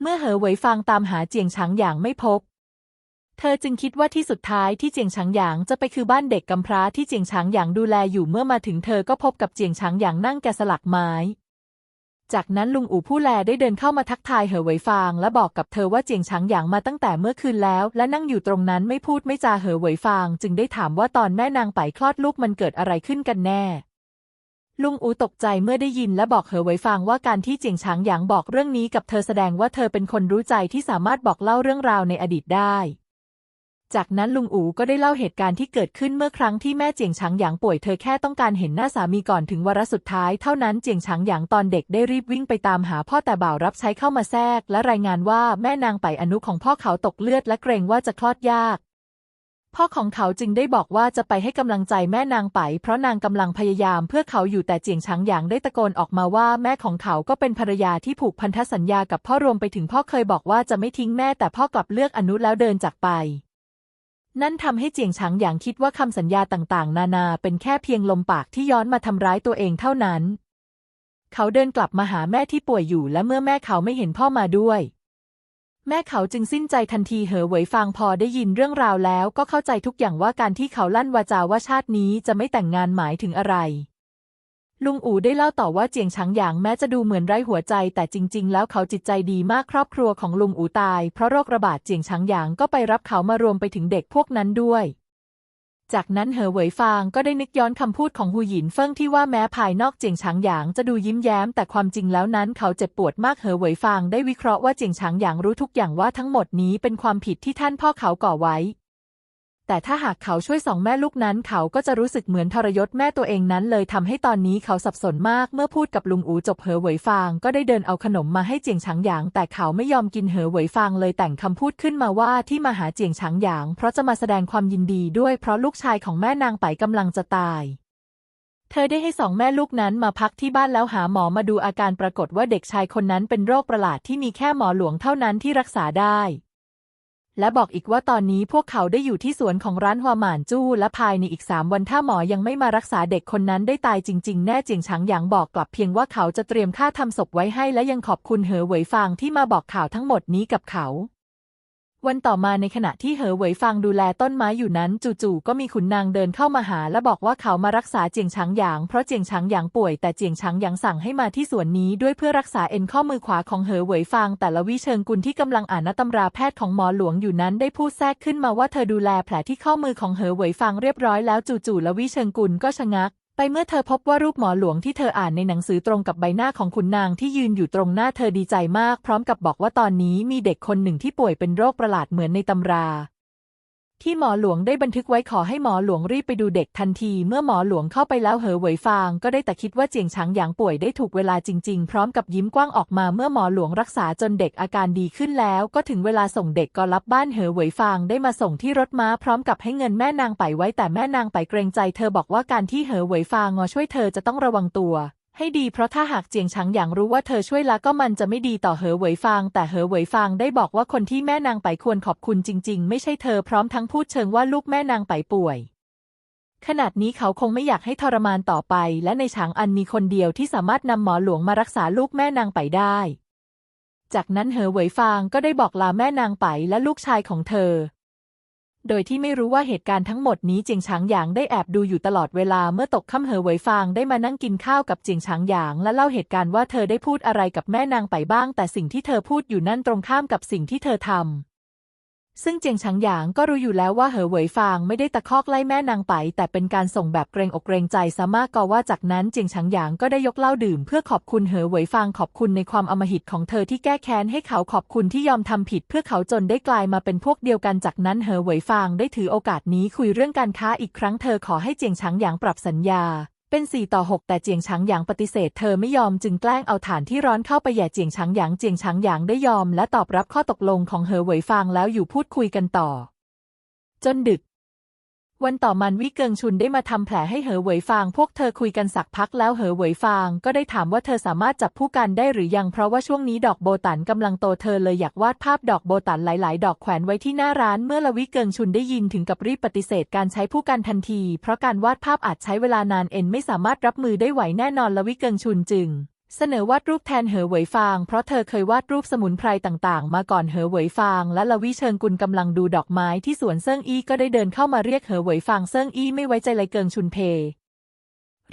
เมื่อเหอเหวยฟางตามหาเจียงฉางหยางไม่พบ เธอจึงคิดว่าที่สุดท้ายที่เจียงฉางหยางจะไปคือบ้านเด็กกำพร้าที่เจียงฉางหยางดูแลอยู่เมื่อมาถึงเธอก็พบกับเจียงฉางหยางนั่งแกะสลักไม้ จากนั้นลุงอู่ผู้แลได้เดินเข้ามาทักทายเหอเหวยฟาง และบอกกับเธอว่าเจียงฉางหยางมาตั้งแต่เมื่อคืนแล้ว และนั่งอยู่ตรงนั้นไม่พูดไม่จาเหอเหวยฟาง จึงได้ถามว่าตอนแม่นางไปคลอดลูกมันเกิดอะไรขึ้นกันแน่ ลุงอูตกใจเมื่อได้ยินและบอกเหอเหวยฟางว่าการที่เจียงฉางหยางบอกเรื่องนี้กับเธอแสดงว่าเธอเป็นคนรู้ใจที่สามารถบอกเล่าเรื่องราวในอดีตได้ จากนั้นลุงอูก็ได้เล่าเหตุการณ์ที่เกิดขึ้นเมื่อครั้งที่แม่เจียงฉางหยางป่วยเธอแค่ต้องการเห็นหน้าสามีก่อนถึงวาระสุดท้ายเท่านั้นเจียงฉางหยางตอนเด็กได้รีบวิ่งไปตามหาพ่อแต่บ่าวรับใช้เข้ามาแทรก และรายงานว่าแม่นางไปอนุของพ่อเขาตกเลือดและเกรงว่าจะคลอดยาก พ่อของเขาจึงได้บอกว่าจะไปให้กำลังใจแม่นางไป เพราะนางกำลังพยายามเพื่อเขาอยู่แต่เจียงฉางหยางได้ตะโกนออกมาว่าแม่ของเขาก็เป็นภรรยาที่ผูกพันธสัญญากับพ่อรวมไปถึงพ่อเคยบอกว่าจะไม่ทิ้งแม่แต่พ่อกลับเลือกอนุแล้วเดินจากไป นั่นทำให้เจียงฉางหยางคิดว่าคำสัญญาต่างๆ นานาเป็นแค่เพียงลมปากที่ย้อนมาทำร้ายตัวเองเท่านั้น เขาเดินกลับมาหาแม่ที่ป่วยอยู่และเมื่อแม่เขาไม่เห็นพ่อมาด้วย แม่เขาจึงสิ้นใจทันทีเหอเหวยฟางพอได้ยินเรื่องราวแล้วก็เข้าใจทุกอย่างว่าการที่เขาลั่นวาจาว่าชาตินี้จะไม่แต่งงานหมายถึงอะไร ลุงอู่ได้เล่าต่อว่าเจียงฉางหยางแม้จะดูเหมือนไร้หัวใจ แต่จริง ๆ แล้วเขาจิตใจดีมากครอบครัวของลุงอู่ตายเพราะโรคระบาดเจียงฉางหยางก็ไปรับเขามารวมไปถึงเด็กพวกนั้นด้วย จากนั้นเหอเหวยฟางก็ได้นึกย้อนคำพูดของหูหยินเฟิ่งที่ว่าแม้ภายนอกเจียงฉางหยางจะดูยิ้มแย้ม แต่ความจริงแล้วนั้นเขาเจ็บปวดมากเหอเหวยฟางได้วิเคราะห์ว่าเจียงฉางหยางรู้ทุกอย่างว่าทั้งหมดนี้เป็นความผิดที่ท่านพ่อเขาก่อไว้ แต่ถ้าหากเขาช่วยสองแม่ลูกนั้นเขาก็จะรู้สึกเหมือนทรยศแม่ตัวเองนั้นเลยทำให้ตอนนี้เขาสับสนมากเมื่อพูดกับลุงอูจบเหอเหวยฟางก็ได้เดินเอาขนมมาให้เจียงฉางหยาง แต่เขาไม่ยอมกินเหอเหวยฟางเลยแต่งคำพูดขึ้นมาว่าที่มาหาเจียงฉางหยาง เพราะจะมาแสดงความยินดีด้วยเพราะลูกชายของแม่นางไปกำลังจะตายเธอได้ให้สองแม่ลูกนั้นมาพักที่บ้านแล้วหาหมอมาดูอาการปรากฏว่าเด็กชายคนนั้นเป็นโรคประหลาดที่มีแค่หมอหลวงเท่านั้นที่รักษาได้ และบอกอีกว่าตอนนี้พวกเขาได้อยู่ที่สวนของร้านฮวาหมานจู้ และภายในอีกสามวันถ้าหมอยังไม่มารักษาเด็กคนนั้นได้ตายจริง ๆ แน่เจียงฉางหยางบอกกลับเพียงว่าเขาจะเตรียมค่าทำศพไว้ให้และยังขอบคุณเหอเหวยฟางที่มาบอกข่าวทั้งหมดนี้กับเขา วันต่อมาในขณะที่เหอเหวยฟางดูแลต้นไม้อยู่นั้น จู่ๆก็มีขุนนางเดินเข้ามาหา และบอกว่าเขามารักษาเจียงฉางหยาง เพราะเจียงฉางหยางป่วยแต่เจียงฉางหยางสั่งให้มาที่สวนนี้ด้วยเพื่อรักษาเอ็นข้อมือขวาของเหอเหวยฟางแต่ละวิเชิงกุลที่กำลังอ่านตำราแพทย์ของหมอหลวงอยู่นั้นได้พูดแทรกขึ้นมาว่าเธอดูแลแผลที่ข้อมือของเหอเหวยฟางเรียบร้อยแล้วจู่ๆละวิเชิงกุลก็ชะงัก ไปเมื่อเธอพบว่ารูปหมอหลวงที่เธออ่านในหนังสือตรงกับใบหน้าของขุนนางที่ยืนอยู่ตรงหน้าเธอดีใจมาก พร้อมกับบอกว่าตอนนี้มีเด็กคนหนึ่งที่ป่วยเป็นโรคประหลาดเหมือนในตำรา ที่หมอหลวงได้บันทึกไว้ขอให้หมอหลวงรีบไปดูเด็กทันที เมื่อหมอหลวงเข้าไปแล้วเหอเหวยฟาง ก็ได้แต่คิดว่าเจียงฉางหยางป่วยได้ถูกเวลาจริงๆ พร้อมกับยิ้มกว้างออกมาเมื่อหมอหลวงรักษาจนเด็กอาการดีขึ้นแล้ว ก็ถึงเวลาส่งเด็กก็รับบ้านเหอเหวยฟางได้มาส่งที่รถม้าพร้อมกับให้เงินแม่นางไปไว้แต่แม่นางไปเกรงใจ เธอบอกว่าการที่เหอเหวยฟางงอช่วยเธอจะต้องระวังตัว ให้ดีเพราะถ้าหากเจียงฉางหยางรู้ว่าเธอช่วยละก็มันจะไม่ดีต่อเหอเหวยฟาง แต่เหอเหวยฟางได้บอกว่าคนที่แม่นางไปควรขอบคุณจริง ๆ ไม่ใช่เธอพร้อมทั้งพูดเชิงว่าลูกแม่นางไปป่วย ขนาดนี้เขาคงไม่อยากให้ทรมานต่อไป และในฉางอันมีคนเดียวที่สามารถนำหมอหลวงมารักษาลูกแม่นางไปได้ จากนั้นเหอเหวยฟางก็ได้บอกลาแม่นางไปและลูกชายของเธอ โดยที่ไม่รู้ว่าเหตุการณ์ทั้งหมดนี้เจียงฉางหยางได้แอบดูอยู่ตลอดเวลาเมื่อตกค่ำเหอเหวยฟางได้มานั่งกินข้าวกับเจียงฉางหยาง และเล่าเหตุการณ์ว่าเธอได้พูดอะไรกับแม่นางไปบ้าง แต่สิ่งที่เธอพูดอยู่นั่นตรงข้ามกับสิ่งที่เธอทำ ซึ่งเจียงฉางหยางก็รู้อยู่แล้วว่าเหอเหวยฟางไม่ได้ตะคอกไล่แม่นางไป แต่เป็นการส่งแบบเกรงอกเกรงใจซะมากก็ว่าจากนั้นเจียงฉางหยางก็ได้ยกเหล้าดื่ม เพื่อขอบคุณเหอเหวยฟางขอบคุณในความอมหิตของเธอที่แก้แค้นให้เขาขอบคุณที่ยอมทำผิด เพื่อเขาจนได้กลายมาเป็นพวกเดียวกันจากนั้นเหอเหวยฟางได้ถือโอกาสนี้คุยเรื่องการค้าอีกครั้งเธอขอให้เจียงฉางหยางปรับสัญญา เป็น 4 ต่อ 6 แต่เจียงฉางหยางปฏิเสธเธอไม่ยอมจึงแกล้งเอาฐานที่ร้อนเข้าไปแย่เจียงฉางหยางเจียงฉางหยางได้ยอม และตอบรับข้อตกลงของเหอเหวยฟางแล้วอยู่พูดคุยกันต่อ จนดึก วันต่อมันวิเกิงชุนได้มาทำแผลให้เหอเหวยฟาง พวกเธอคุยกันสักพักแล้วเหอเหวยฟาง ก็ได้ถามว่าเธอสามารถจับผู้กันได้หรือยังเพราะว่าช่วงนี้ดอกโบตันกำลังโตเธอเลยอยากวาดภาพดอกโบตันหลาย ๆ ดอกแขวนไว้ที่หน้าร้านเมื่อละวิเกิงชุนได้ยินถึงกับรีบปฏิเสธการใช้ผู้กันทันที เพราะการวาดภาพอาจใช้เวลานานเอ็นไม่สามารถรับมือได้ไหวแน่นอนละวิเกิงชุนจึง เสนอวาดรูปแทนเหอเหวยฟาง เพราะเธอเคยวาดรูปสมุนไพรต่างๆ มาก่อนเหอเหวยฟาง และละวิเชิงกุลกำลังดูดอกไม้ที่สวนเซิ่งอี้ก็ได้เดินเข้ามาเรียกเหอเหวยฟางเซิ่งอี้ไม่ไว้ใจเลยเกิงชุนเพ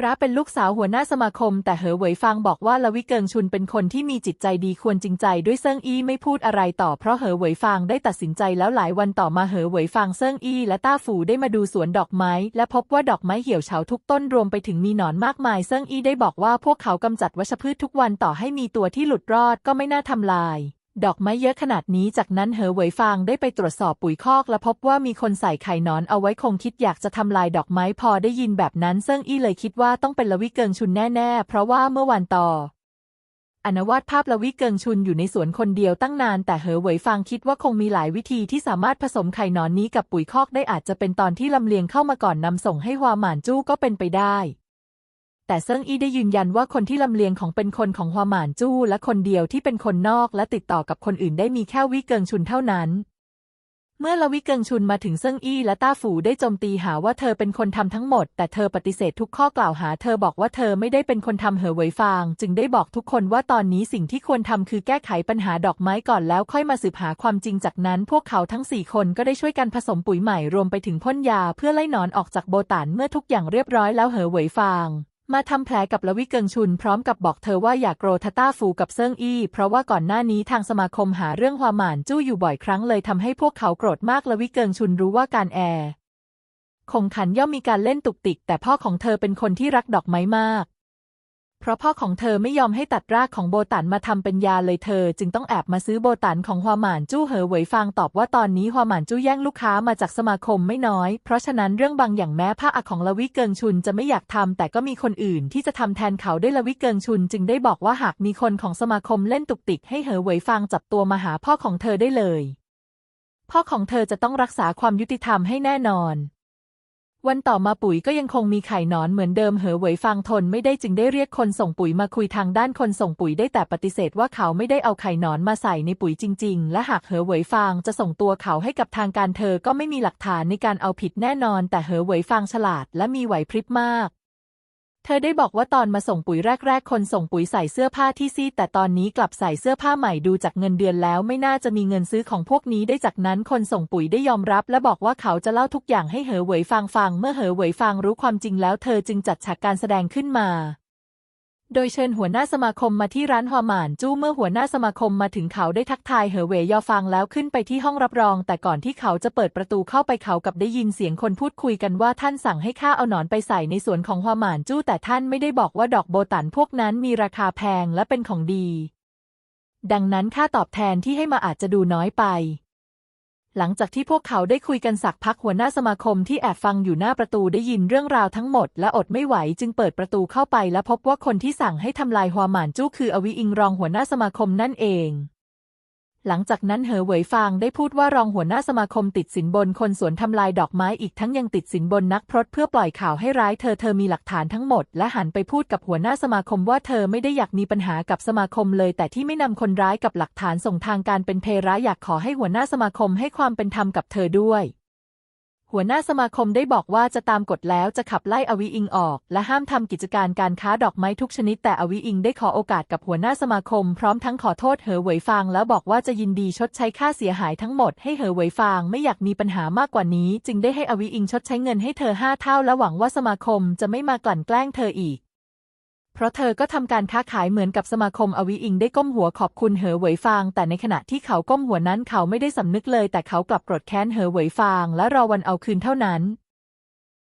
ร้าเป็นลูกสาวหัวหน้าสมาคม แต่เหอเหวยฟางบอกว่าละวิเกิงชุนเป็นคนที่มีจิตใจดีควรจริงใจด้วยเซิงอี้ไม่พูดอะไรต่อเพราะเหอเหวยฟางได้ตัดสินใจแล้วหลายวันต่อมาเหอเหวยฟางเซิงอี้และต้าฝูได้มาดูสวนดอกไม้ และพบว่าดอกไม้เหี่ยวเฉาทุกต้นรวมไปถึงมีหนอนมากมายเซิงอี้ได้บอกว่าพวกเขากำจัดวัชพืชทุกวันต่อให้มีตัวที่หลุดรอดก็ไม่น่าทำลาย ดอกไม้เยอะขนาดนี้จากนั้นเหอเหวยฟางได้ไปตรวจสอบปุ๋ยคอก และพบว่ามีคนใส่ไข่นอนเอาไว้คงคิดอยากจะทำลายดอกไม้พอได้ยินแบบนั้นเซิ่งอี้เลยคิดว่าต้องเป็นละวิเกิงชุนแน่ๆ เพราะว่าเมื่อวันต่ออนวาดภาพละวิเกิงชุนอยู่ในสวนคนเดียวตั้งนาน แต่เหอเหวยฟางคิดว่าคงมีหลายวิธีที่สามารถผสมไข่นอนนี้กับปุ๋ยคอกได้อาจจะเป็นตอนที่ลำเลียงเข้ามาก่อนนำส่งให้ฮวาหมานจู้ก็เป็นไปได้ แต่เซิงอี้ได้ยืนยันว่าคนที่ลำเลียงของเป็นคนของฮวาหมานจู้และคนเดียวที่เป็นคนนอกและติดต่อกับคนอื่นได้มีแค่วิเกิงชุนเท่านั้น เมื่อละวิเกิงชุนมาถึงเซิงอี้และต้าฝูได้โจมตีหาว่าเธอเป็นคนทำทั้งหมด แต่เธอปฏิเสธทุกข้อกล่าวหา เธอบอกว่าเธอไม่ได้เป็นคนทำเหอเหวยฟาง จึงได้บอกทุกคนว่าตอนนี้สิ่งที่ควรทำคือแก้ไขปัญหาดอกไม้ก่อนแล้วค่อยมาสืบหาความจริงจากนั้น พวกเขาทั้งสี่คนก็ได้ช่วยกันผสมปุ๋ยใหม่รวมไปถึงพ่นยา เพื่อไล่หนอนออกจากโบตันเมื่อทุกอย่างเรียบร้อยแล้วเหอเวยฟาง มาทำแผลกับละวิเกิงชุนพร้อมกับบอกเธอว่าอย่ากโกรธต้าฟูกับเซิงอี้ เพราะว่าก่อนหน้านี้ทางสมาคมหาเรื่องฮวาหมานจู้อยู่บ่อยครั้งเลยทำให้พวกเขาโกรธมากละวิเกิงชุนรู้ว่าการแอร์คงขันย่อมมีการเล่นตุกติก แต่พ่อของเธอเป็นคนที่รักดอกไม้มาก เพราะพ่อของเธอไม่ยอมให้ตัดรากของโบตันมาทำเป็นยาเลยเธอ จึงต้องแอบมาซื้อโบตันของฮวาหมานจู้เหอเหวยฟางตอบว่าตอนนี้ฮวาหมานจู้แย่งลูกค้ามาจากสมาคมไม่น้อย เพราะฉะนั้นเรื่องบางอย่างแม้ผ้าอาของละวิเกิงชุนจะไม่อยากทำแต่ก็มีคนอื่นที่จะทำแทนเขาได้ละวิเกิงชุน จึงได้บอกว่าหากมีคนของสมาคมเล่นตุกติกให้เหอเหวยฟางจับตัวมาหาพ่อของเธอได้เลย พ่อของเธอจะต้องรักษาความยุติธรรมให้แน่นอน วันต่อมาปุ๋ยก็ยังคงมีไข่นอนเหมือนเดิมเหอเหวยฟางทนไม่ได้จึงได้เรียกคนส่งปุ๋ยมาคุยทางด้านคนส่งปุ๋ยได้แต่ปฏิเสธว่าเขาไม่ได้เอาไข่นอนมาใส่ในปุ๋ยจริง ๆ และหากเหอเหวยฟางจะส่งตัวเขาให้กับทางการเธอก็ไม่มีหลักฐานในการเอาผิดแน่นอน แต่เหอเหวยฟางฉลาดและมีไหวพริบมาก เธอได้บอกว่าตอนมาส่งปุ๋ยแรก ๆ คนส่งปุ๋ยใส่เสื้อผ้าที่ซีดแต่ตอนนี้กลับใส่เสื้อผ้าใหม่ดูจากเงินเดือนแล้วไม่น่าจะมีเงินซื้อของพวกนี้ได้จากนั้นคนส่งปุ๋ยได้ยอมรับ และบอกว่าเขาจะเล่าทุกอย่างให้เหอเหวยฟังฟัง เมื่อเหอเหวยฟังรู้ความจริงแล้วเธอจึงจัดฉากการแสดงขึ้นมา โดยเชิญหัวหน้าสมาคมมาที่ร้านฮวหมานจู้เมื่อหัวหน้าสมาคมมาถึงเขาได้ทักทายเหอเวยยอฟังแล้วขึ้นไปที่ห้องรับรอง แต่ก่อนที่เขาจะเปิดประตูเข้าไปเขากับได้ยินเสียงคนพูดคุยกันว่าท่านสั่งให้ข้าเอาหนอนไปใส่ในสวนของฮวหมานจู้แต่ท่านไม่ได้บอกว่าดอกโบตันพวกนั้นมีราคาแพงและเป็นของดี ดังนั้นค่าตอบแทนที่ให้มาอาจจะดูน้อยไป หลังจากที่พวกเขาได้คุยกันสักพักหัวหน้าสมาคมที่แอบฟังอยู่หน้าประตูได้ยินเรื่องราวทั้งหมดและอดไม่ไหวจึงเปิดประตูเข้าไปและพบว่าคนที่สั่งให้ทำลายหัวหมานจู้คืออวิอิงรองหัวหน้าสมาคมนั่นเอง หลังจากนั้นเหอเหวยฟางได้พูดว่ารองหัวหน้าสมาคมติดสินบนคนสวนทำลายดอกไม้อีกทั้งยังติดสินบนนักพรตเพื่อปล่อยข่าวให้ร้ายเธอเธอมีหลักฐานทั้งหมด และหันไปพูดกับหัวหน้าสมาคมว่าเธอไม่ได้อยากมีปัญหากับสมาคมเลย แต่ที่ไม่นำคนร้ายกับหลักฐานส่งทางการเป็นเพระอยากขอให้หัวหน้าสมาคมให้ความเป็นธรรมกับเธอด้วย หัวหน้าสมาคมได้บอกว่าจะตามกฎแล้วจะขับไล่อวิอิงออก และห้ามทำกิจการการค้าดอกไม้ทุกชนิด แต่อวิอิงได้ขอโอกาสกับหัวหน้าสมาคม พร้อมทั้งขอโทษเหอเหวยฟางแล้วบอกว่าจะยินดีชดใช้ค่าเสียหายทั้งหมดให้เหอเหวยฟางไม่อยากมีปัญหามากกว่านี้ จึงได้ให้อวิอิงชดใช้เงินให้เธอห้าเท่าและหวังว่าสมาคมจะไม่มากลั่นแกล้งเธออีก เพราะเธอก็ทำการค้าขายเหมือนกับสมาคมอวิอิงได้ก้มหัวขอบคุณเหอเหวยฟาง แต่ในขณะที่เขาก้มหัวนั้นเขาไม่ได้สำนึกเลย แต่เขากลับโกรธแค้นเหอเหวยฟาง และรอวันเอาคืนเท่านั้น